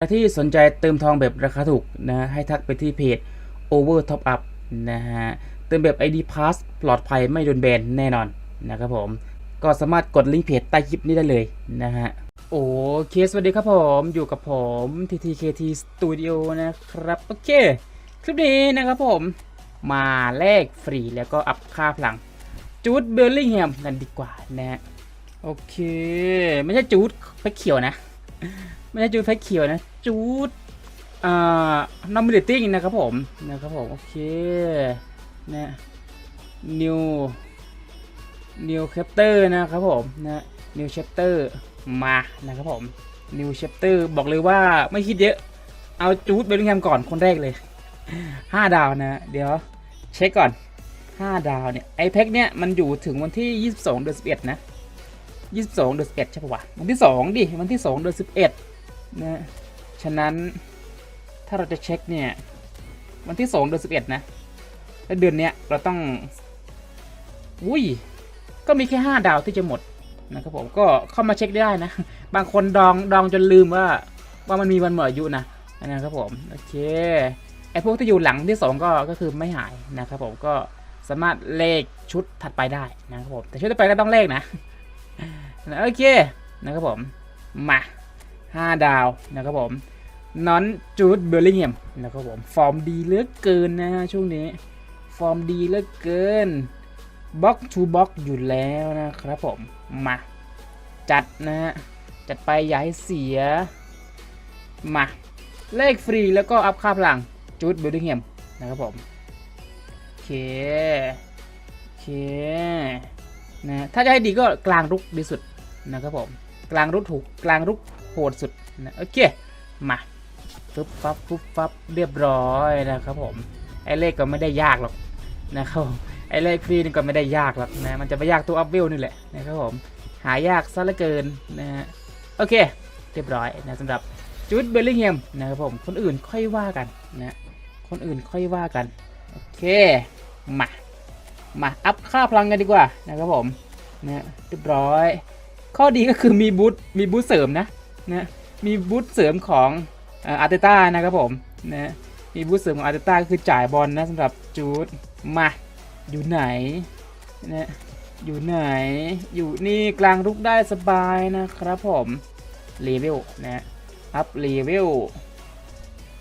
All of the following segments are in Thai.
ใครที่สนใจเติมทองแบบราคาถูกนะ ให้ทักไปที่เพจ Over Top Up นะฮะ เติมแบบ ID Pass ปลอดภัยไม่โดนแบนแน่นอนนะครับผม ก็สามารถกดลิงก์เพจใต้คลิปนี้ได้เลยนะฮะ โอเค สวัสดีครับผม อยู่กับผม TTKT Studio นะครับ โอเค คลิปนี้นะครับผม มาแลกฟรีแล้วก็อัพค่าพลัง จูดเบลลิงแฮมกันดีกว่านะฮะ โอเค ไม่ใช่จูดไฟเขียวนะ ไม่ใช่จูดไฟเขียวนะ จูดอ่านอมิเดติ้งนะครับผมนะครับผม โอเคนะนิวนิวแคปเตอร์นะครับผมนะนิวแชปเตอร์มานะครับผมนิวแชปเตอร์บอกเลยว่าไม่คิดเยอะ เอาจูดเบลลิงแฮมก่อนคนแรกเลย 5 ดาวนะ เดี๋ยวเช็คก่อน 5 ดาวเนี่ยไอแพ็กเนี่ยมันอยู่ถึงวันที่ 22 เดือน11 นะ 22 เดือน11 ใช่ปะวะวันที่ 2 ดิ วันที่ 2 เดือน11 นะ ฉะนั้นถ้าเราจะเช็คเนี่ย วันที่ 2 เดือน11 นะ แล้วเดือนเนี้ยเราต้องอุ้ย ก็มีแค่ 5 ดาวที่จะหมดนะครับผมก็เข้ามาเช็คได้นะ บางคนดองดองจนลืมว่าว่ามันมีวันหมดอายุนะนะครับผมโอเคไอพวกที่อยู่หลังที่สองก็ก็คือไม่หายนะครับผมก็สามารถเลขชุดถัดไปได้นะครับผมแต่ชุดถัดไปก็ต้องเลขนะนะโอเคนะครับผมมา ห้าดาวนะครับผมนอนจูดเบลลิงแฮมนะครับผมฟอร์มดีเหลือเกินนะฮะช่วงนี้ ฟอร์มดีเหลือเกินบล็อกทูบล็อกอยู่แล้วนะครับผมมาจัดนะฮะจัดไปอย่าให้เสียมาเลขฟรีแล้วก็อัพค่าพลังจูดเบิลดิ้งแฮมนะครับผมโอเคโอเคนะถ้าจะให้ดีก็กลางรุกดีสุดนะครับผมกลางรุกถูกกลางรุก โหดสุดนะโอเค มาปุ๊บปั๊บปุ๊บปั๊บเรียบร้อยนะครับผม ไอเลขก็ไม่ได้ยากหรอกนะครับไอเลขฟรีนี่ก็ไม่ได้ยากหรอกนะมันจะไปยากตัวอัพเวนี่แหละนะครับผมหายากซะเหลือเกินนะฮะโอเค เรียบร้อยนะสำหรับจูดเบลลิงแฮมนะครับผมคนอื่นค่อยว่ากันนะคนอื่นค่อยว่ากันโอเคมามาอัพค่าพลังกันดีกว่านะครับผมนะเรียบร้อย ข้อดีก็คือมีบูทมีบูทเสริมนะ นะมีบูทเสริมของอาร์เตต้านะครับผมนะมีบูทเสริมของอาร์เตต้าก็คือจ่ายบอลนะสำหรับจูดมาอยู่ไหนนะอยู่ไหนอยู่นี่กลางรุกได้สบายนะครับผมเลเวลนะอัพเลเวล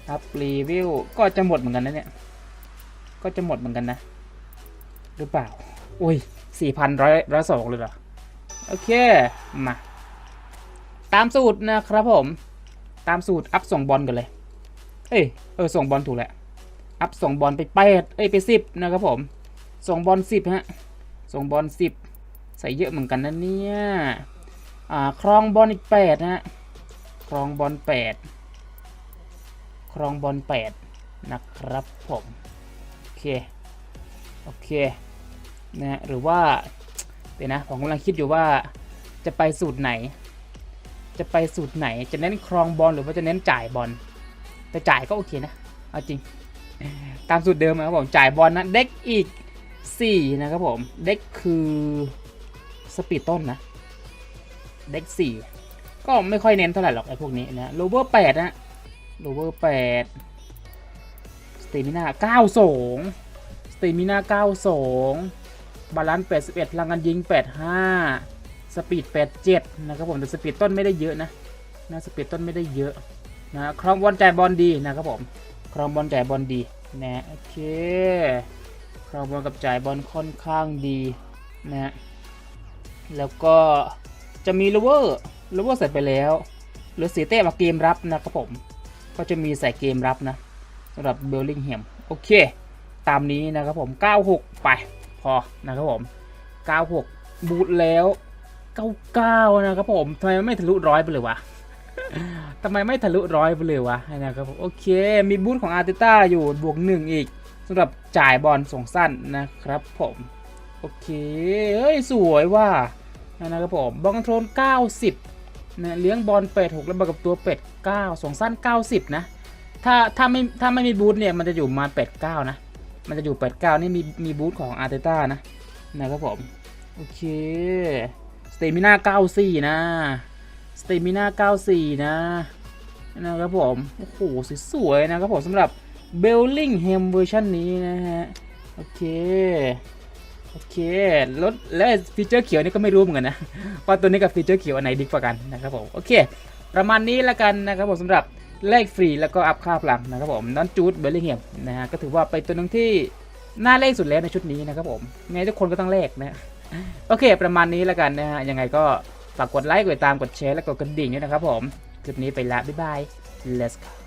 อัพเลเวลก็จะหมดเหมือนกันนะเนี่ยก็จะหมดเหมือนกันนะ หรือเปล่า อุ้ยสี่พันร้อยร้อยสองเลยเหรอ โอเค มา ตามสูตรนะครับผม ตามสูตรอัพส่งบอลกันเลย เอ้ยเออส่งบอลถูกแหละอัพส่งบอลไปแปดเอ้ยไปสิบนะครับผม ส่งบอลสิบฮะ ส่งบอลสิบใส่เยอะเหมือนกันนะเนี่ย อ่าครองบอลอีกแปดนะฮะ ครองบอลแปดครองบอลแปดนะครับผม โอเค โอเค นะหรือว่า เดี๋ยวนะ ผมกำลังคิดอยู่ว่าจะไปสูตรไหน จะไปสูตรไหนจะเน้นครองบอลหรือว่าจะเน้นจ่ายบอลแต่จ่ายก็โอเคนะเอาจริง ตามสูตรเดิมนะครับผมจ่ายบอลนะเด็กอีก 4 นะครับผมเด็กคือสปีดต้นนะเด็ก4 ก็ไม่ค่อยเน้นเท่าไหร่หรอกไอ้พวกนี้นะโลเวอร์แปดนะโลเวอร์แปดสเตมินาเก้าสองสเตมินาเก้าสองบาลานซ์แปดสิบเอ็ดพลังงานยิงแปดห้า สปีดแปดเจ็ดนะครับผมแต่สปีดต้นไม่ได้เยอะนะนะสปีดต้นไม่ได้เยอะนะครองบอลจ่ายบอลดีนะครับผมครองบอลจ่ายบอลดีนะโอเคครองบอลกับจ่ายบอลค่อนข้างดีนะแล้วก็จะมีโลเวอร์รู้ว่าใส่ไปแล้วหลือสีเต้มาเกมรับนะครับผมก็จะมีใส่เกมรับนะสำหรับเบลลิงแฮมโอเค ตามนี้นะครับผม 96 ไปพอนะครับผม 96 บูทแล้ว 99 นะครับผมทำไมไม่ทะลุร้อยไปเลยวะทำไมไม่ทะลุร้อยไปเลยวะนะครับผมโอเค มีบูทของอาร์เตต้าอยู่บวกหนึ่งอีกสำหรับจ่ายบอลส่งสั้นนะครับผมโอเคเฮ้ยสวยว่านะครับผมบอลคอนโทรล 90นะเลี้ยงบอลเป็ด6แล้วบอลกับตัวเป็ด 9 ส่งสั้น 90 นะ ถ้าถ้าไม่ถ้าไม่มีบูทเนี่ยมันจะอยู่มาเป็ด9นะ มันจะอยู่เป็ด9นี่มีมีบูทของอาร์เตต้านะนะครับผมโอเค สเตมิน่า94 นะสเตมิน่า94 นะนะครับผม โอ้โหสวยๆนะครับผมสำหรับ Bellingham เวอร์ชันนี้นะฮะ โอเค โอเค รถและฟีเจอร์เขียวนี่ก็ไม่รู้เหมือนกันนะ ว่าตัวนี้กับฟีเจอร์เขียวอันไหนดีกว่ากันนะครับผม โอเค ประมาณนี้ละกันนะครับผมสำหรับแลกฟรีแล้วก็อัพค่าพลังนะครับผมนอนจูดเบลลิงแฮมนะฮะ ก็ถือว่าเป็นตัวหนึงที่น่าเล่นสุดแล้วในชุดนี้นะครับผมไงทุกคนก็ต้องแลกนะ โอเค ประมาณนี้แล้วกันนะฮะ ยังไงก็ฝากกดไลค์กดติดตาม กดแชร์ และกดกระดิ่งด้วยนะครับผม คลิปนี้ไปละ บ๊ายบาย let's go